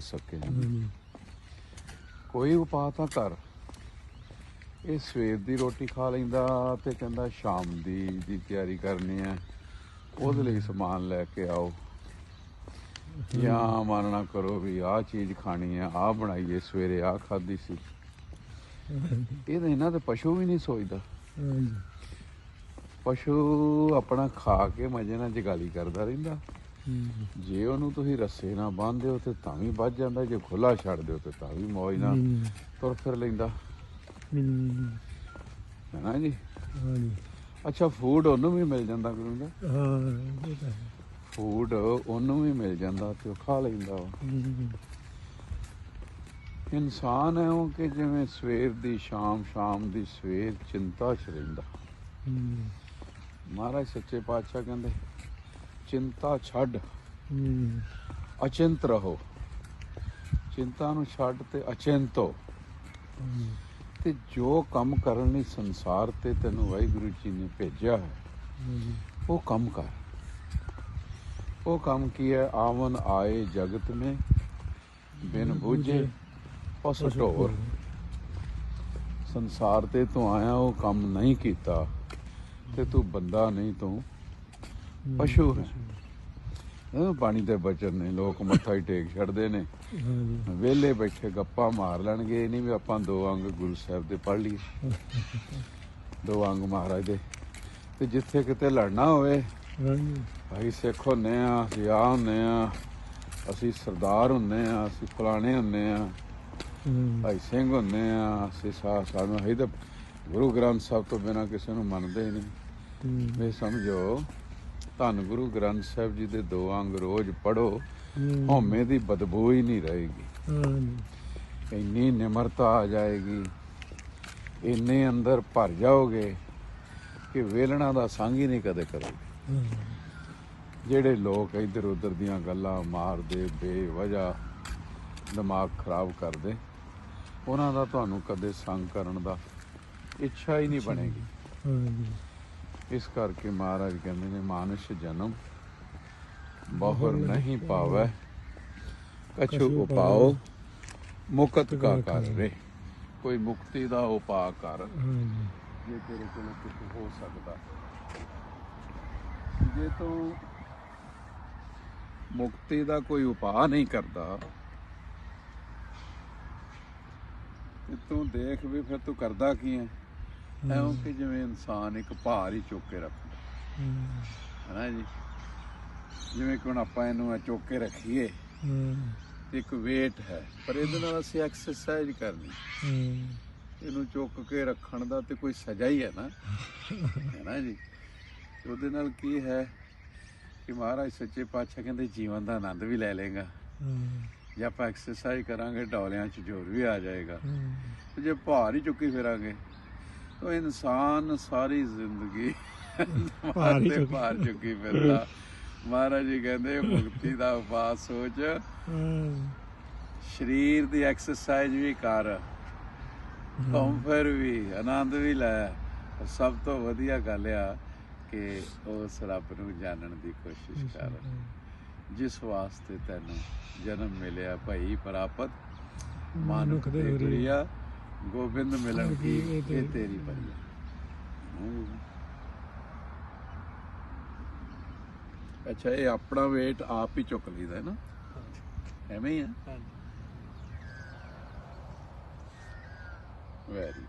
ਸੋਚ ਸਕੇ। ਕੋਈ ਉਪਾਅ ਤਾਂ ਕਰ। ਇਹ ਸਵੇਰ ਦੀ ਰੋਟੀ ਖਾ ਲੈਂਦਾ ਤੇ ਕਹਿੰਦਾ ਸ਼ਾਮ ਦੀ ਦੀ ਤਿਆਰੀ ਕਰਨੀ ਹੈ। ਉਹਦੇ ਲਈ ਸਮਾਨ ਲੈ ਕੇ ਆਓ। ਜਾਂ ਮੰਨਣਾ ਕਰੋ ਵੀ ਆਹ ਚੀਜ਼ ਖਾਣੀ ਹੈ ਆਹ ਬਣਾਈਏ ਸਵੇਰੇ ਆਹ ਖਾਧੀ ਸੀ। ਇਹ ਤਾਂ ਇਹਨਾਂ ਦੇ ਪਸ਼ੂ ਵੀ ਨਹੀਂ ਸੋਚਦਾ। ਪਸ਼ੂ ਆਪਣਾ ਖਾ ਕੇ ਮਜੇ ਨਾਲ ਜਗਾਲੀ ਕਰਦਾ ਰਹਿੰਦਾ। ਜੇ ਉਹਨੂੰ ਤੁਸੀਂ ਰੱਸੇ ਨਾਲ ਬੰਨ੍ਹਦੇ ਹੋ ਤੇ ਤਾਂ ਵੀ ਵੱਜ ਜਾਂਦਾ ਜੇ ਖੁੱਲਾ ਛੱਡ ਦਿਓ ਤੇ ਤਾਂ ਵੀ ਮੌਜ ਨਾਲ ਤੁਰ ਫਿਰ ਲੈਂਦਾ। ਹਮ, ਹੈ ਨਾ ਜੀ? ਅੱਛਾ ਫੂਡ ਉਹਨੂੰ ਵੀ ਮਿਲ ਜਾਂਦਾ ਗੁਰੂ ਦਾ ਹਾਂ। ਫੂਡ ਉਹਨੂੰ ਵੀ ਮਿਲ ਜਾਂਦਾ ਤੇ ਉਹ ਖਾ ਲੈਂਦਾ ਹਮ, ਇਨਸਾਨ ਹੈ ਉਹ ਕਿ ਜਿਵੇਂ ਸਵੇਰ ਦੀ ਸ਼ਾਮ ਸ਼ਾਮ ਦੀ ਸਵੇਰ ਚਿੰਤਾ 'ਚ ਰਹਿੰਦਾ। ਮਹਾਰਾਜ ਸੱਚੇ ਪਾਤਸ਼ਾਹ ਕਹਿੰਦੇ ਚਿੰਤਾ ਛੱਡ। ਹਮ, ਅਚਿੰਤ ਰਹੋ। ਚਿੰਤਾ ਨੂੰ ਛੱਡ ਤੇ ਅਚਿੰਤ ਹੋ। ਤੇ ਜੋ ਕੰਮ ਕਰਨ ਲਈ ਸੰਸਾਰ ਤੇ ਤੈਨੂੰ ਵਾਹਿਗੁਰੂ ਜੀ ਨੇ ਭੇਜਿਆ ਹੈ ਉਹ ਕੰਮ ਕਰ। ਉਹ ਕੰਮ ਕੀ ਹੈ? ਆਵਨ ਆਏ ਜਗਤ ਮੇ ਬਿਨ ਬੂਝੇ ਪਸ ਢੋਰ ਸੰਸਾਰ ਤੇ ਤੂੰ ਆਇਆ ਉਹ ਕੰਮ ਨਹੀਂ ਕੀਤਾ। ਤੇ ਤੂੰ ਬੰਦਾ ਨਹੀਂ ਤੂੰ। ਪਸ਼ੂ ਹੈ। ਇਹ ਪਾਣੀ ਦੇ ਬਚਨ ਨੇ ਲੋਕ ਮੱਥਾ ਹੀ ਟੇਕ ਛੱਡਦੇ ਨੇ। ਵਿਹਲੇ ਬੈਠੇ ਗੱਪਾਂ ਮਾਰ ਲੈਣਗੇ ਨਹੀਂ ਵੀ ਆਪਾਂ ਦੋ ਅੰਗ ਗੁਰੂ ਸਾਹਿਬ ਦੇ ਪੜ੍ਹ ਲਈਏ। ਦੋ ਅੰਗ ਮਹਾਰਾਜ ਦੇ। ਤੇ ਜਿੱਥੇ ਕਿਤੇ ਲੜਨਾ ਹੋਵੇ ਭਾਈ ਸਿੱਖ ਹੁੰਨੇ ਆ ਅਸੀਂ ਆ ਹੁੰਨੇ ਆ ਅਸੀਂ ਸਰਦਾਰ ਹੁੰਨੇ ਆ ਅਸੀਂ ਫਲਾਣੇ ਹੁੰਨੇ ਆ ਭਾਈ ਸਿੰਘ ਹੁੰਨੇ ਆ ਅਸੀਂ ਸਾ ਸਾਨੂੰ ਹੈ ਤਾਂ ਗੁਰੂ ਗ੍ਰੰਥ ਸਾਹਿਬ ਤੋਂ ਬਿਨਾ ਕਿਸੇ ਨੂੰ ਮੰਨਦੇ ਹੀ ਨਹੀਂ। ਇਹ ਸਮਝੋ ਧੰਨ ਗੁਰੂ ਗ੍ਰੰਥ ਸਾਹਿਬ ਜੀ ਦੇ ਦੋ ਅੰਗ ਰੋਜ਼ ਪੜੋ ਹਉਮੈ ਦੀ ਬਦਬੂ ਹੀ ਨਹੀਂ ਰਹੇਗੀ। ਇੰਨੀ ਨਿਮਰਤਾ ਆ ਜਾਏਗੀ ਇੰਨੇ ਅੰਦਰ ਭਰ ਜਾਓਗੇ ਕਿ ਵੇਲਣਾ ਦਾ ਸੰਗ ਹੀ ਨਹੀਂ ਕਦੇ ਕਰੋਗੇ। ਹਾਂ, ਜਿਹੜੇ ਲੋਕ ਇੱਧਰ ਉੱਧਰ ਦੀਆਂ ਗੱਲਾਂ ਮਾਰਦੇ ਬੇਵਜ੍ਹਾ ਦਿਮਾਗ ਖਰਾਬ ਕਰਦੇ ਉਹਨਾਂ ਦਾ ਤੁਹਾਨੂੰ ਕਦੇ ਸੰਗ ਕਰਨ ਦਾ ਇੱਛਾ ਹੀ ਨਹੀਂ ਬਣੇਗੀ। ਹਾਂਜੀ ਇਸ ਕਰਕੇ ਮਹਾਰਾਜ ਕਹਿੰਦੇ ਨੇ ਮਾਨੁਸ਼ ਜਨਮ ਬਹੁਰ ਨਹੀਂ ਪਾਵੈ ਕਛੂ ਉਪਾਓ ਮੁਕਤ ਕਾ ਕਰ ਰੇ ਕੋਈ ਮੁਕਤੀ ਦਾ ਉਪਾਅ ਕਰ ਜੇ ਤੇਰੇ ਕੋਲ ਕੁਝ ਹੋ ਸਕਦਾ। ਜੇ ਤੂੰ ਮੁਕਤੀ ਦਾ ਕੋਈ ਉਪਾਅ ਨਹੀਂ ਕਰਦਾ ਤੂੰ ਦੇਖ ਵੀ ਫਿਰ ਤੂੰ ਕਰਦਾ ਕੀ ਹੈ? ਐਉਂ ਕਿ ਜਿਵੇਂ ਇਨਸਾਨ ਇੱਕ ਭਾਰ ਹੀ ਚੁੱਕ ਕੇ ਰੱਖਦਾ। ਹਮ, ਹੈ। ਨਾ ਜੀ? ਜਿਵੇਂ ਕਿ ਹੁਣ ਆਪਾਂ ਇਹਨੂੰ ਚੁੱਕ ਕੇ ਰੱਖੀਏ ਇੱਕ weight ਹੈ ਪਰ ਇਹਦੇ ਨਾਲ ਅਸੀਂ ਐਕਸਰਸਾਈਜ਼ ਕਰਨੀ। ਇਹਨੂੰ ਚੁੱਕ ਕੇ ਰੱਖਣ ਦਾ ਤੇ ਕੋਈ ਸਜ਼ਾ ਹੀ ਹੈ ਨਾ। ਹੈ ਨਾ ਜੀ? ਉਹਦੇ ਨਾਲ ਕੀ ਹੈ ਕਿ ਮਹਾਰਾਜ ਸੱਚੇ ਪਾਤਸ਼ਾਹ ਕਹਿੰਦੇ ਜੀਵਨ ਦਾ ਆਨੰਦ ਵੀ ਲੈ ਲੇਗਾ ਜੇ ਆਪਾਂ ਐਕਸਰਸਾਈਜ਼ ਕਰਾਂਗੇ ਡੌਲਿਆਂ 'ਚ ਜ਼ੋਰ ਵੀ ਆ ਜਾਏਗਾ। ਤੇ ਜੇ ਭਾਰ ਹੀ ਚੁੱਕੀ ਫਿਰਾਂਗੇ ਤਾਂ ਇਨਸਾਨ ਸਾਰੀ ਜ਼ਿੰਦਗੀ ਭਾਰ ਤੇ ਭਾਰ ਚੁੱਕੀ ਫਿਰਦਾ। ਮਹਾਰਾਜ ਜੀ ਕਹਿੰਦੇ ਮੁਕਤੀ ਦਾ ਉਪਾਅ ਸੋਚ। ਸਰੀਰ ਦੀ ਐਕਸਰਸਾਈਜ਼ ਵੀ ਕਰ। ਘੁੰਮ ਫਿਰ ਵੀ ਆਨੰਦ ਵੀ ਲੈ। ਸਭ ਤੋਂ ਵਧੀਆ ਗੱਲ ਆ ਕਿ ਉਸ ਰੱਬ ਨੂੰ ਜਾਣਨ ਦੀ ਕੋਸ਼ਿਸ਼ ਕਰ। ਜਿਸ ਵਾਸਤੇ ਤੈਨੂੰ ਜਨਮ ਮਿਲਿਆ ਭਈ ਪ੍ਰਾਪਤ। ਮਾਨੁਖ ਦੇ ਗੁਰੀਆ ਗੋਬਿੰਦ ਮਿਲਣ ਕੀ ਇਹ ਤੇਰੀ ਬੜੀ ਅੱਛਾ ਇਹ ਆਪਣਾ weight ਆਪ ਹੀ ਚੁੱਕ ਲਈਦਾ ਹੈ ਨਾ? ਐਵੇਂ ਹੀ ਹਾਂਜੀ। ਵੈਰੀ